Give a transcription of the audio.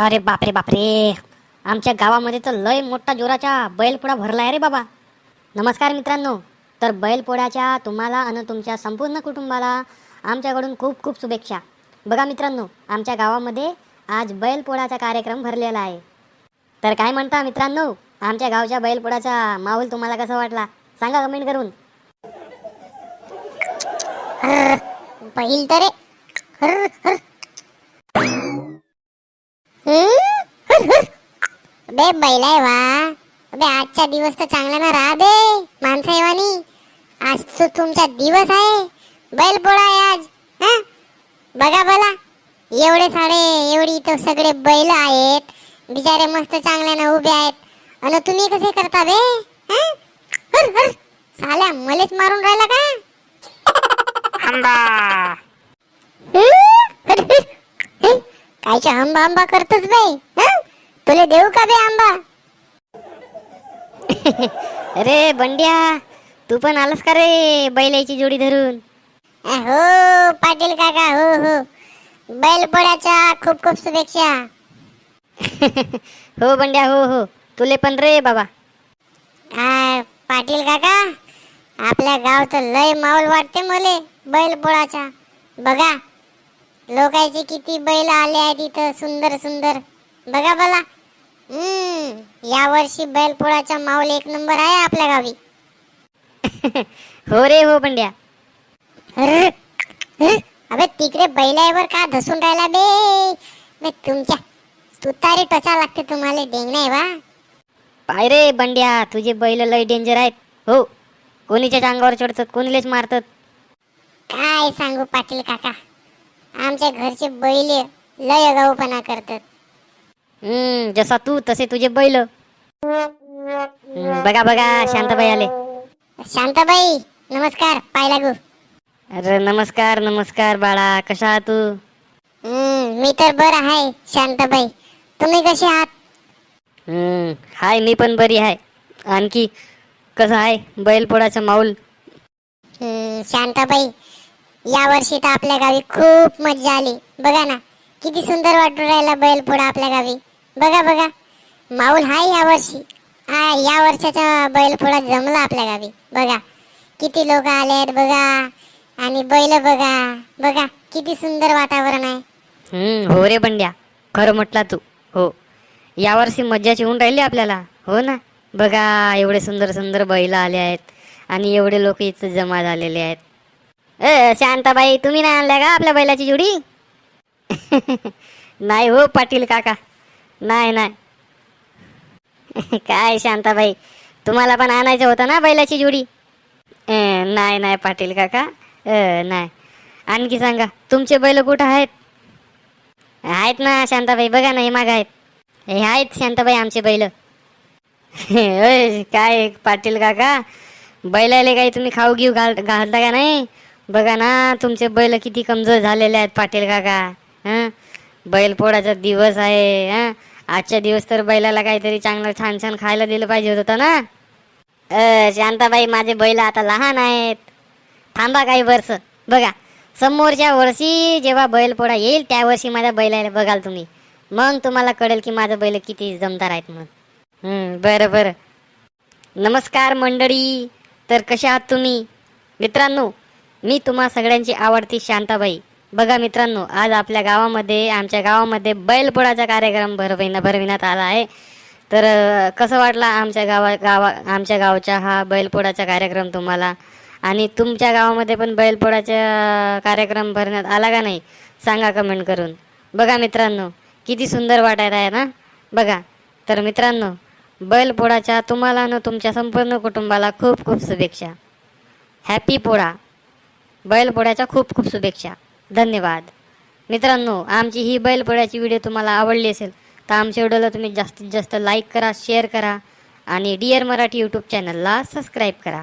अरे बापरे बापरे. आमच्या गावामध्ये तर लय मोठा जोराचा बैलपोळा भरला आहे रे बाबा. नमस्कार मित्रांनो. तर बैलपोळ्याच्या तुम्हाला आणि तुमच्या संपूर्ण कुटुंबाला आमच्याकडून खूप खूप शुभेच्छा. बघा मित्रांनो आमच्या गावामध्ये आज बैलपोळ्याचा कार्यक्रम भरलेला आहे. तर काय म्हणता मित्रांनो आमच्या गावच्या बैलपोळ्याचा माहोल तुम्हाला कसा वाटला? सांगा कमेंट करून. बैल तर बे बैल आहे वा. बे आजचा दिवस तर चांगला ना राहा बे माणसं येवानी आज तो तुमचा दिवस आहे. बैल पोळा आहे आज हा? बघा बला एवढे साडे एवढी इथं सगळे बैल आहेत. बिचारे मस्त चांगल्यानं उभे आहेत. आणि तुम्ही कसे करता बे हा? हुर, हुर. साल्या मलेच मारून राहिला का? आंबा. कायच्या आंबा आंबा करतोच बाई हं? तुला देऊ का बे आंबा? अरे बंड्या तू पण आलास का रे बैलाची जोडी धरून? हो पाटील काका हो हो. बैलपोळ्याच्या खूप खूप शुभेच्छा. हो बंड्या हो हो. तुले पण रे बाबा. काय पाटील काका आपल्या गावचं लय माहोल वाटते मले बैलपोळाचा बघा लोकांचे किती बैल आले आहेत इथं सुंदर सुंदर. बघा बला. या वर्षी बैलपोळाचा माहोल एक नंबर आहे आपल्या गावी. हो रे हो अर्र, अबे तिकडे बैलावर का धसून राहिला बे? बे तुमच्या तुतारी टचा लागते तुम्हाला डेंग नाही वा? पाय रे बंड्या तुझे बैल लय डेंजर आहेत. हो कोणीच्याच अंगावर चढतात कोणीलेच मारतात काय सांगू पाटील काका? आमच्या घरचे बैल लय अगाऊपणा करतात. हम्म जसा तू तसे तुझे बैल. बघा बघा शांताबाई आले. शांताबाई नमस्कार पाय लागू. अरे नमस्कार नमस्कार बाळा कसा आहात तू? हम्म मी तर बर आहे शांताबाई. तुम्ही कसे आहात? हम्म हाय मी पण बरी आहे. आणखी कसं आहे बैलपोळाचं माऊल हम्म, शांताबाई या वर्षी तर आपल्या गावी खूप मज्जा आली. बघा ना किती सुंदर वाटून राहिला बैलपोळा आपल्या गावी. बघा बघा. माऊल हाय या वर्षी. हा या वर्षाचा बैलपोळा जमला आपल्या गावी. बघा. किती लोक आले आहेत बघा. आणि बैल बघा. बघा किती सुंदर वातावरण आहे. हम्म हो रे बंड्या. खरं म्हटला तू. हो. यावर्षी मज्जाची होऊन राहिली आपल्याला. हो ना? बघा एवढे सुंदर सुंदर बैल आले आहेत. आणि एवढे लोक इथं जमा झालेले आहेत. ए शांताबाई तुम्ही नाही आणल्या का आपल्या बैलाची जोडी? नाही हो पाटील काका. नाही नाही. काय शांताबाई तुम्हाला पण आणायचं होतं ना बैलाची जोडी? नाही नाही पाटील काका. नाही. आणखी सांगा तुमचे बैल कुठं आहेत? आहेत ना शांताबाई बघा ना हे माग आहेत. हे आहेत शांताबाई आमचे बैल. काय पाटील काका बैलाले काही तुम्ही खाऊ घेऊ घाल घालता का नाही? बघा ना तुमचे बैल किती कमजोर झालेले आहेत पाटील काका. हं? बैलपोळाचा दिवस आहे हा? आजच्या दिवस तर बैलाला काहीतरी चांगलं छान छान खायला दिलं पाहिजे होतं ना? अ, शांताबाई माझे बैल आता लहान आहेत. थांबा काही वर्ष. बघा समोरच्या वर्षी जेव्हा बैलपोळा येईल त्या वर्षी माझ्या बैलाला बघाल तुम्ही. मग तुम्हाला कळेल की माझं बैल किती जमदार आहेत म्हणून. हम्म, बरं बरं. नमस्कार मंडळी तर कशा आहात तुम्ही? मित्रांनो मी तुम्हा सगळ्यांची आवडती शांताबाई. बघा मित्रांनो आज आपल्या गावामध्ये आमच्या गावामध्ये बैलपोळाचा कार्यक्रम भरविना भरविण्यात आला आहे. तर कसं वाटला आमच्या गावा गावा आमच्या गावचा हा बैलपोळाचा कार्यक्रम तुम्हाला? आणि तुमच्या गावामध्ये पण बैलपोळाचा कार्यक्रम भरण्यात आला का नाही? सांगा कमेंट करून. बघा मित्रांनो किती सुंदर वाटायला आहे ना? बघा. तर मित्रांनो बैलपोळाच्या तुम्हाला न तुमच्या संपूर्ण कुटुंबाला खूप खूप शुभेच्छा. हॅपी पोळा. बैलपोळ्याच्या खूप खूप शुभेच्छा. धन्यवाद. मित्रांनो आमची ही बैलपोळ्याची व्हिडिओ तुम्हाला आवडली असेल तर आमच्या व्हिडिओला तुम्ही जास्तीत जास्त लाईक करा शेअर करा आणि डिअर मराठी यूट्यूब चॅनलला सबस्क्राईब करा.